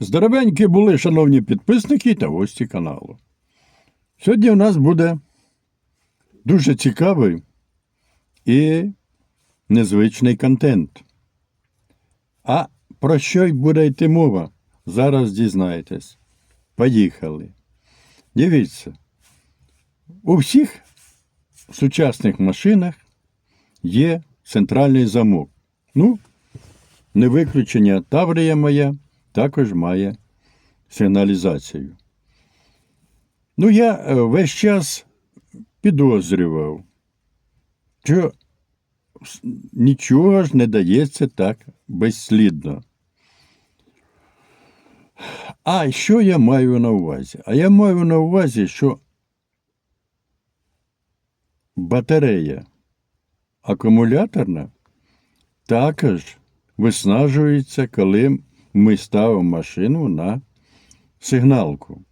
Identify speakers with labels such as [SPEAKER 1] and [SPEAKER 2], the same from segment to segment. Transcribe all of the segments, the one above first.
[SPEAKER 1] Здоровенькі були, шановні підписники та гості каналу. Сьогодні у нас буде дуже цікавий і незвичний контент. А про що й буде йти мова? Зараз дізнаєтесь. Поїхали. Дивіться. У всіх сучасних машинах є центральний замок. Ну, не виключення Таврія моя також має сигналізацію. Ну, я е, весь час підозрював, що нічого ж не дається так безслідно. А що я маю на увазі? А я маю на увазі, що батарея акумуляторна також виснажується, коли ми ставимо машину на сигналку.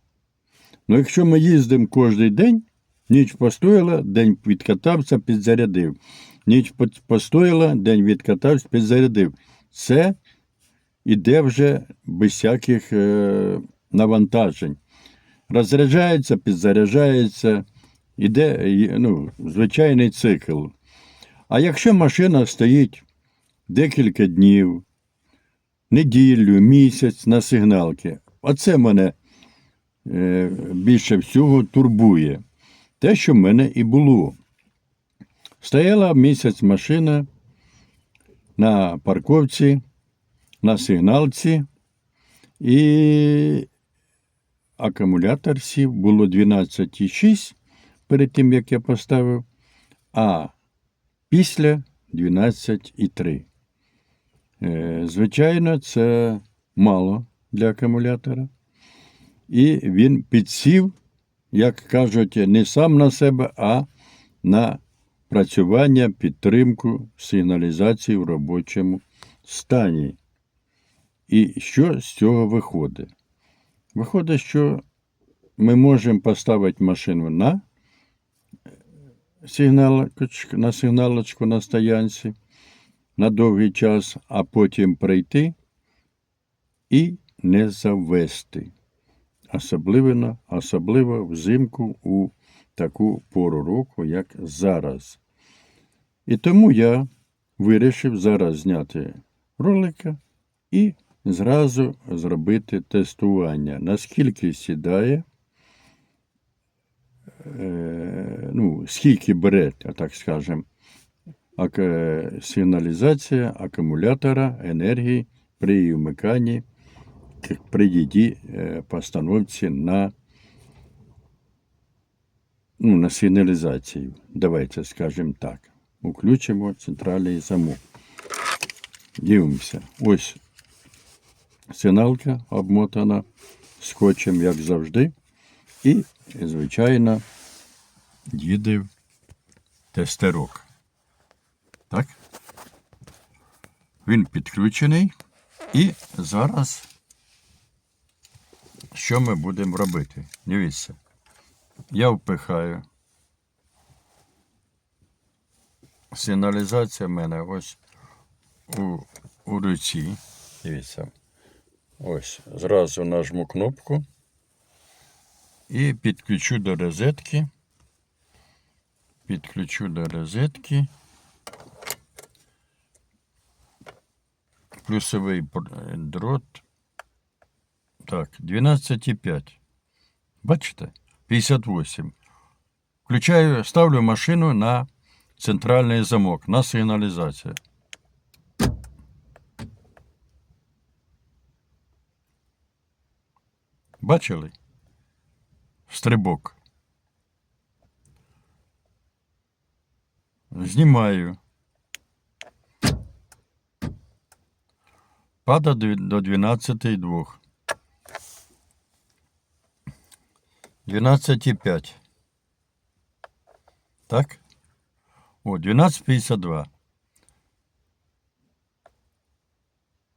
[SPEAKER 1] Ну, якщо ми їздимо кожен день, ніч постояла, день відкатався, підзарядив. Ніч постояла, день відкатався, підзарядив. Це іде вже без всяких е, навантажень. Розряджається, підзаряджається, іде ну, звичайний цикл. А якщо машина стоїть декілька днів, неділю, місяць на сигналки, оце мене е, більше всього турбує. Те, що в мене і було. Стояла місяць машина на парковці, на сигналці, і акумулятор сів, було 12,6 перед тим, як я поставив, а після 12,3. Е, Звичайно, це мало для акумулятора. І він підсів, як кажуть, не сам на себе, а на працювання, підтримку сигналізації в робочому стані. І що з цього виходить? Виходить, що ми можемо поставити машину на сигналочку, на стоянці на довгий час, а потім прийти і не завести. Особливо, особливо взимку у таку пору року, як зараз. І тому я вирішив зараз зняти ролика і зразу зробити тестування, наскільки сідає, е, ну, скільки бере, так скажемо, сигналізація акумулятора енергії при вмиканні при її е, постановці на, ну, на сигналізацію. Давайте скажемо так. Включимо центральний замок. Дивимося. Ось сигналка обмотана скотчем, як завжди. І, звичайно, їде тестерок. Так? Він підключений. І зараз що ми будемо робити? Дивіться. Я впихаю. Сигналізація в мене ось у, у руці. Дивіться. Ось. Зразу нажму кнопку і підключу до розетки. Підключу до розетки. Плюсовий пр- дрот. Так, 12,5. Бачите? 58. Включаю, ставлю машину на центральний замок, на сигналізацію. Бачили? Стрибок. Знімаю. Пада до до 12,2. 12,5. Так? О, 12,52.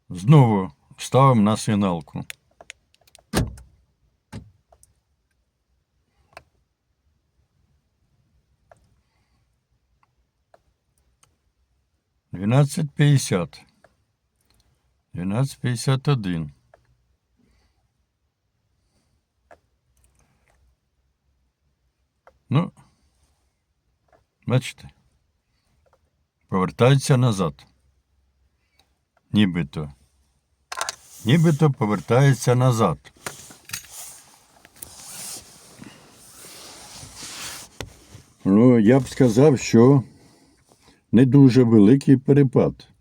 [SPEAKER 1] Знову ставимо на сигналку. Двенадцать пятьдесят. 1251. Ну, бачите, повертається назад. Нібито. Нібито повертається назад. Ну, я б сказав, що не дуже великий перепад.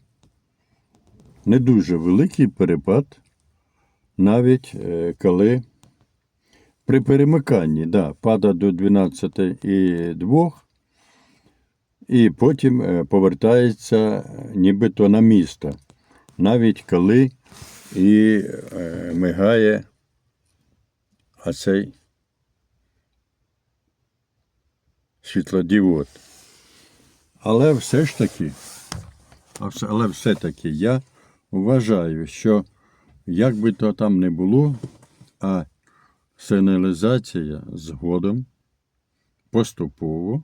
[SPEAKER 1] Не дуже великий перепад, навіть е, коли при перемиканні, да, пада до 12 і 2, і потім е, повертається е, нібито на місто, навіть коли і мигає оцей світлодіод. Але все ж таки, але все-таки я вважаю, що як би то там не було, а сигналізація згодом поступово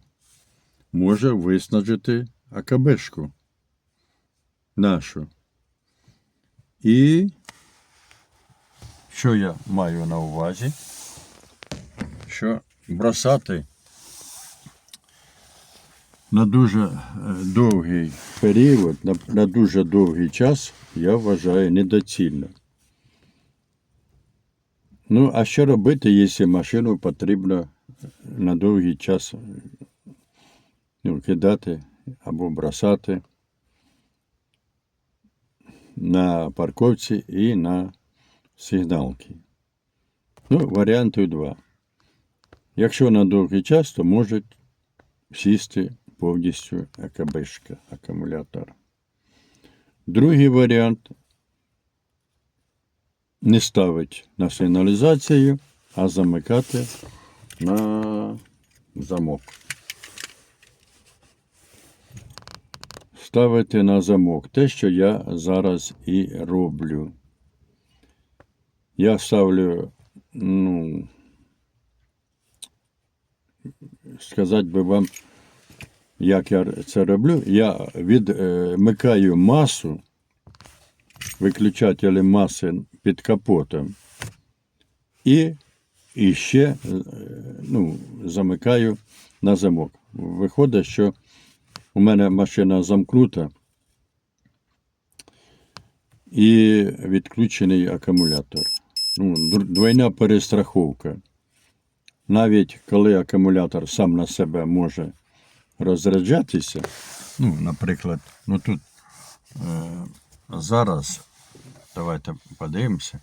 [SPEAKER 1] може виснажити АКБшку нашу. І що я маю на увазі? Що бросати на дуже е, довгий період, на, на дуже довгий час, я вважаю недоцільно. Ну, а що робити, якщо машину потрібно на довгий час ну, кидати або бросати на парковці і на сигналки? Ну, варіантів два. Якщо на довгий час, то можуть сісти повністю АКБшка, акумулятор. Другий варіант не ставити на сигналізацію, а замикати на замок. Ставити на замок те, що я зараз і роблю. Я ставлю, ну, сказати би вам, як я це роблю, я відмикаю масу, виключателі маси під капотом, і, і ще ну, замикаю на замок. Виходить, що у мене машина замкнута і відключений акумулятор. Ну, двойна перестраховка. Навіть коли акумулятор сам на себе може розряджатися, ну, наприклад, ну тут е, зараз, давайте подивимося,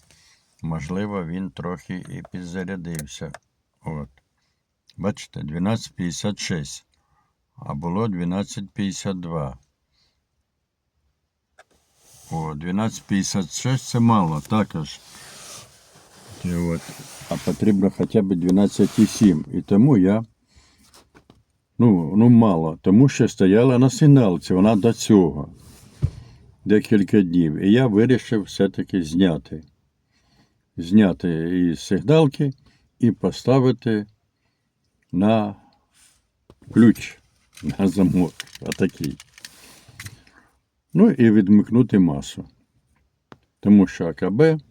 [SPEAKER 1] можливо, він трохи і підзарядився. От. Бачите, 12.56, а було 12.52. О, 12.56 це мало також. От, а потрібно хоча б 12,7. І тому я. Ну, ну мало, тому що стояла на сигналці, вона до цього декілька днів. І я вирішив все-таки зняти. Зняти із сигналки і поставити на ключ, на замок. Отакий. Ну і відмикнути масу. Тому що АКБ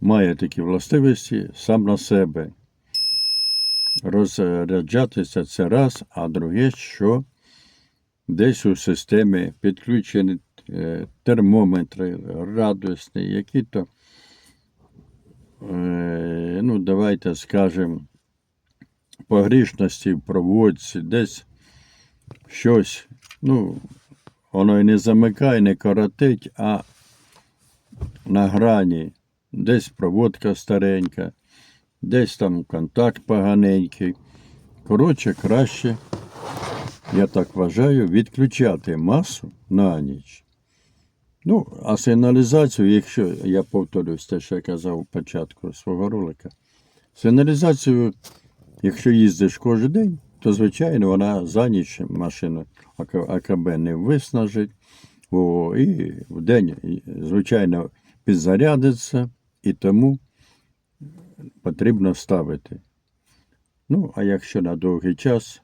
[SPEAKER 1] має такі властивості сам на себе. Розряджатися це раз, а друге, що десь у системі підключені е, термометри, радісні, які-то, е, ну, давайте скажемо, погрішності в проводці, десь щось, ну, воно і не замикає, не коротить, а на грані. Десь проводка старенька, десь там контакт поганенький. Коротше, краще, я так вважаю, відключати масу на ніч. Ну, а сигналізацію, якщо я повторюсь те, що я казав у початку свого ролика, сигналізацію, якщо їздиш кожен день, то звичайно вона за ніч машину АКБ не виснажить. О, і в день, звичайно, підзарядиться, і тому потрібно ставити. Ну, а якщо на довгий час,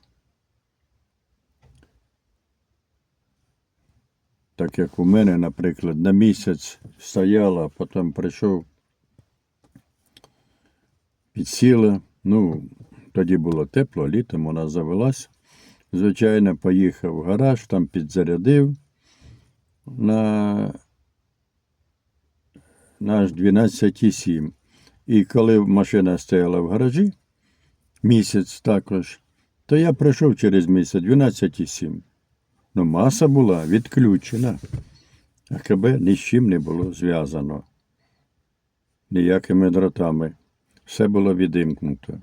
[SPEAKER 1] так як у мене, наприклад, на місяць стояла, потім прийшов, підсіла, ну, Тоді було тепло, літом вона завелась. Звичайно, поїхав в гараж, там підзарядив на, на аж 12,7. І коли машина стояла в гаражі, місяць також, то я пройшов через місяць 12,7. Ну, маса була відключена. АКБ ні з чим не було зв'язано. Ніякими дротами. Все було відімкнуто.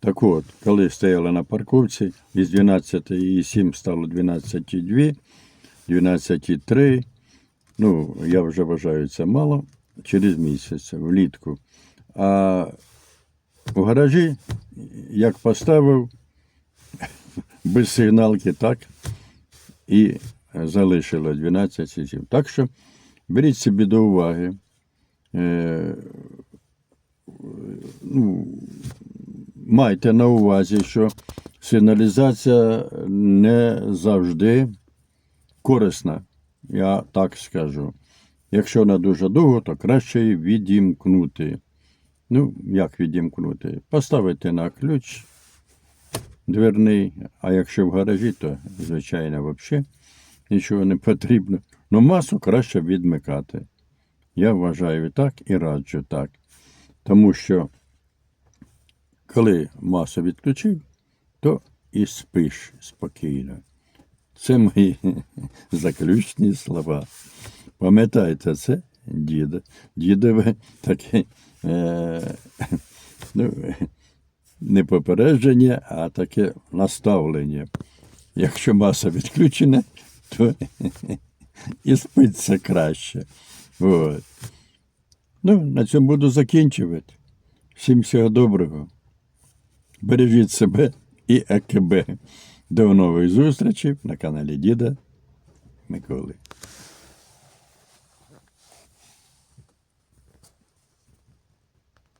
[SPEAKER 1] Так от, коли стояли на парковці, із 12,7 стало 12,2, 12,3. Ну, я вже вважаю це мало через місяць, влітку. А в гаражі, як поставив, без сигналки, так, і залишило 12,7. Так що беріть собі до уваги. Е, ну, майте на увазі, що сигналізація не завжди корисна. Я так скажу. Якщо вона дуже довго, то краще її відімкнути. Ну, як відімкнути? Поставити на ключ дверний, а якщо в гаражі, то, звичайно, взагалі нічого не потрібно. Ну, масу краще відмикати. Я вважаю так і раджу так. Тому що коли масу відключив, то і спиш спокійно. Це мої заключні слова. Пам'ятайте це, діда. Дідове таке ну, не попередження, а таке наставлення. Якщо маса відключена, то і спиться краще. От. Ну, на цьому буду закінчувати. Всім всього доброго. Бережіть себе і АКБ. До нових зустрічей на каналі Діда Миколи.